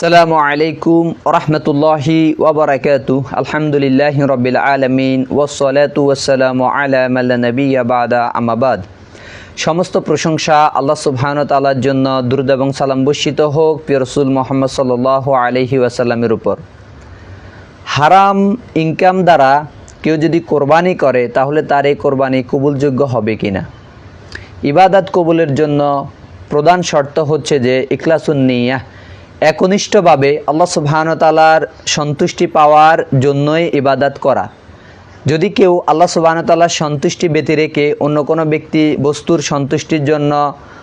আসসালামু আলাইকুম রহমতুল্লাহি ওবরাকাতু আলহামদুলিল্লাহ রবিল আলমিন ওসলাতু নবী আবাদা আমাবাদ সমস্ত প্রশংসা আল্লাহ সুবহান তালার জন্য দুরুদ এবং সালাম বর্ষিত হোক প্রিয় রসুল মোহাম্মদ সাল আলহি ওয়াসাল্লামের উপর। হারাম ইনকাম দ্বারা কেউ যদি কোরবানি করে, তাহলে তার এই কোরবানি কবুলযোগ্য হবে কিনা? ইবাদাত কবুলের জন্য প্রধান শর্ত হচ্ছে যে ইখলাসুন্নিয়া একনিষ্ঠভাবে আল্লাহ সুবাহানতালার সন্তুষ্টি পাওয়ার জন্যই ইবাদাত করা। যদি কেউ আল্লাহ সুবাহতাল্লার সন্তুষ্টি ব্যতি রেখে অন্য কোনো ব্যক্তি বস্তুর সন্তুষ্টির জন্য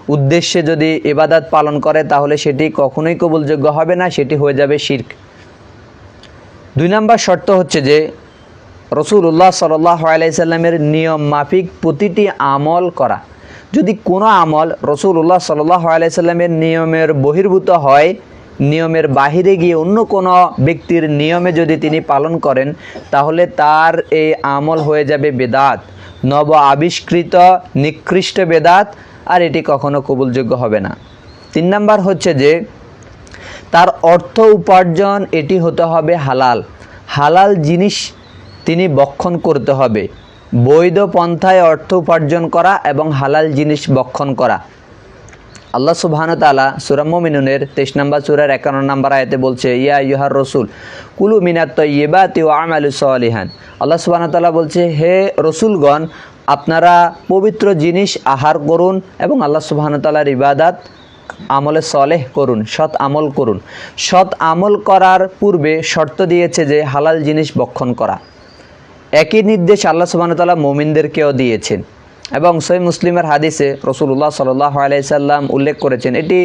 উদ্দেশ্যে যদি ইবাদাত পালন করে, তাহলে সেটি কখনোই কবুলযোগ্য হবে না, সেটি হয়ে যাবে শির্ক। দুই নম্বর শর্ত হচ্ছে যে রসুল্লাহ সাল্লাহ আলাইসাল্লামের নিয়ম মাফিক প্রতিটি আমল করা। যদি কোনো আমল রসুল্লাহ সাল্লাহ আলাইসাল্লামের নিয়মের বহির্ভূত হয় নিয়মের বাহিরে গিয়ে অন্য কোনো ব্যক্তির নিয়মে যদি তিনি পালন করেন, তাহলে তার এই আমল হয়ে যাবে বেদাত। নব আবিষ্কৃত নিকৃষ্ট বেদাত, আর এটি কখনো কবুলযোগ্য হবে না। তিন নাম্বার হচ্ছে যে, তার অর্থ উপার্জন, এটি হতে হবে হালাল। হালাল জিনিস তিনি বক্ষণ করতে হবে। বৈধ পন্থায় অর্থ উপার্জন করা এবং হালাল জিনিস বক্ষণ করা। আল্লাহ সুবহান তালা সুরাম মিনুনের তেইশ নম্বর, সুরার একান্ন নম্বর আয়তে বলছে, ইয়া ইউহার রসুল, কুলু মিনাত ইয়েবাতি ও আমালু সালিহান। আল্লাহ সুবহান তালা বলছে, হে রসুলগণ, আপনারা পবিত্র জিনিস আহার করুন এবং আল্লাহ সুবহান তালার ইবাদাত আমলে সলেহ করুন, সৎ আমল করুন। সৎ আমল করার পূর্বে শর্ত দিয়েছে যে হালাল জিনিস বক্ষণ করা। একই নির্দেশ আল্লাহ সুবাহতাল্লাহ মোমিনদেরকেও দিয়েছেন। এবং সই মুসলিমের হাদিসে রসুল্লাহ সাল্লাহ আলাইসাল্লাম উল্লেখ করেছেন। এটি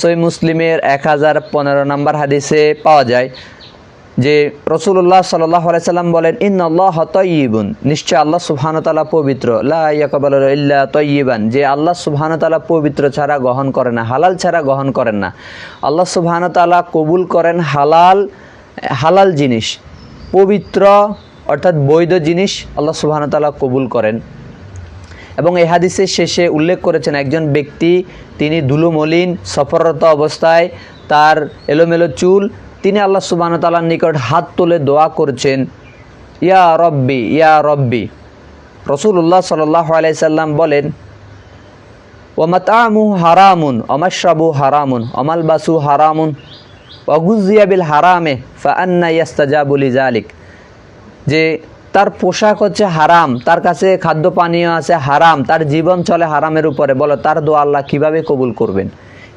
সই মুসলিমের এক হাজার পনেরো নম্বর হাদিসে পাওয়া যায় যে রসুল্লাহ সাল্লাহ বলেন ইন আল্লাহ তয়িবুন নিশ্চয় আল্লাহ সুবহানতালা পবিত্র। লাকাবাল ইল্লা তয়িবান যে আল্লাহ সুবহানতালা পবিত্র ছাড়া গ্রহণ করে না, হালাল ছাড়া গ্রহণ করেন না। আল্লাহ সুবহানতালা কবুল করেন হালাল হালাল জিনিস, পবিত্র অর্থাৎ বৈধ জিনিস আল্লাহ সুবহানতালা কবুল করেন। এবং এই হাদিসের শেষে উল্লেখ করেছেন একজন ব্যক্তি, তিনি ধুলোমলিন, সফররত অবস্থায়, তার এলোমেলো চুল, তিনি আল্লাহ সুবাহতালার নিকট হাত তুলে দোয়া করছেন, ইয়া রব্বি ইয়া রব্বি। রসুল্লাহ সাল্লাহ আলাইসাল্লাম বলেন ওমাতামু হারামুন অমাশাবু হারামুন অমাল বাসু হারামুন অগুজিয়াবিল হারামে ফান্না ইয়াস্তাজাবুলি জালিক যে তার পোশাক হচ্ছে হারাম, তার কাছে খাদ্য পানীয় আছে হারাম, তার জীবন চলে হারামের উপরে। বলো, তার দোয়া আল্লাহ কীভাবে কবুল করবেন?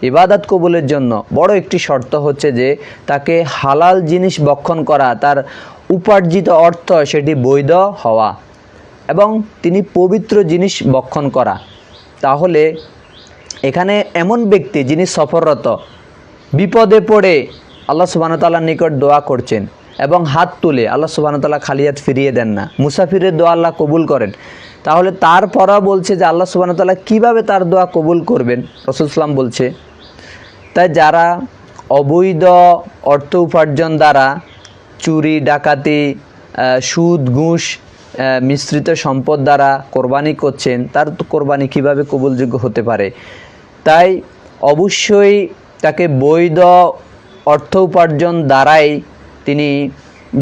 ইবাদত কবুলের জন্য বড় একটি শর্ত হচ্ছে যে তাকে হালাল জিনিস বক্ষণ করা, তার উপার্জিত অর্থ সেটি বৈধ হওয়া এবং তিনি পবিত্র জিনিস বক্ষণ করা। তাহলে এখানে এমন ব্যক্তি যিনি সফররত, বিপদে পড়ে আল্লাহ সুবাহতাল্লার নিকট দোয়া করছেন। এবং হাত তুলে আল্লাহ সুবাহতাল্লাহ খালিয়াত ফিরিয়ে দেন না। মুসাফিরের দোয়া আল্লাহ কবুল করেন। তাহলে তারপরও বলছে যে আল্লাহ সুবাহতাল্লাহ কীভাবে তার দোয়া কবুল করবেন? রসুলাম বলছে, তাই যারা অবৈধ অর্থ উপার্জন দ্বারা চুরি, ডাকাতি সুদ, ঘুষ মিশ্রিত সম্পদ দ্বারা কোরবানি করছেন, তার কোরবানি কীভাবে কবুলযোগ্য হতে পারে? তাই অবশ্যই তাকে বৈধ অর্থ উপার্জন দ্বারাই তিনি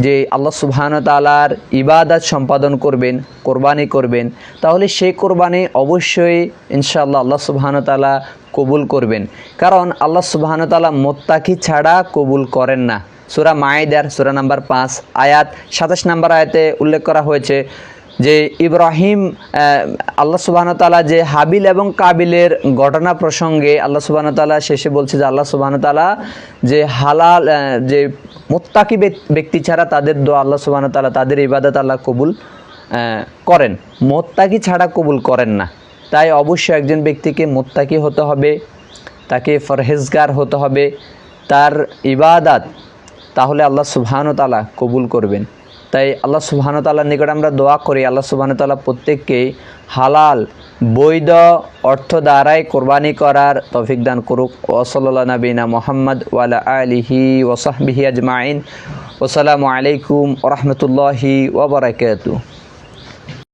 যে আল্লাহ সুবহান তালার ইবাদত সম্পাদন করবেন, কোরবানি করবেন, তাহলে সেই কোরবানি অবশ্যই ইনশাল্লাহ আল্লাহ সুবহান তালা কবুল করবেন। কারণ আল্লাহ সুবহান তালা মোত্তাকি ছাড়া কবুল করেন না। সুরা মায়েদার সুরা নাম্বার পাঁচ আয়াত সাতাশ নাম্বার আয়াতে উল্লেখ করা হয়েছে যে ইব্রাহিম আল্লাহ সুবাহন তালা যে হাবিল এবং কাবিলের ঘটনা প্রসঙ্গে আল্লাহ সুবাহন তালা শেষে বলছে যে আল্লাহ সুবাহন তালা যে হালাল যে মোত্তাকি ব্যক্তি ছাড়া তাদের দোয়া আল্লাহ সুবাহন তালা তাদের ইবাদত আল্লাহ কবুল করেন। মোত্তাকি ছাড়া কবুল করেন না। তাই অবশ্যই একজন ব্যক্তিকে মোত্তাকি হতে হবে, তাকে ফরহেজগার হতে হবে, তার ইবাদাত তাহলে আল্লাহ সুবহান তালা কবুল করবেন। তাই আল্লাহ সুবাহানতাল্লাহর নিকট আমরা দোয়া করি, আল্লাহ সুবাহানতাল্লাহ প্রত্যেককে হালাল, বৈধ অর্থ দ্বারাই কোরবানি করার তফিক দান করুক। ওসল্লা নবীনা মোহাম্মদ ওয়ালা আলিহি ওসাহবিহি আজমাইন। ওসালামু আলাইকুম ওরহমতুল্লাহি ওবরাকাতু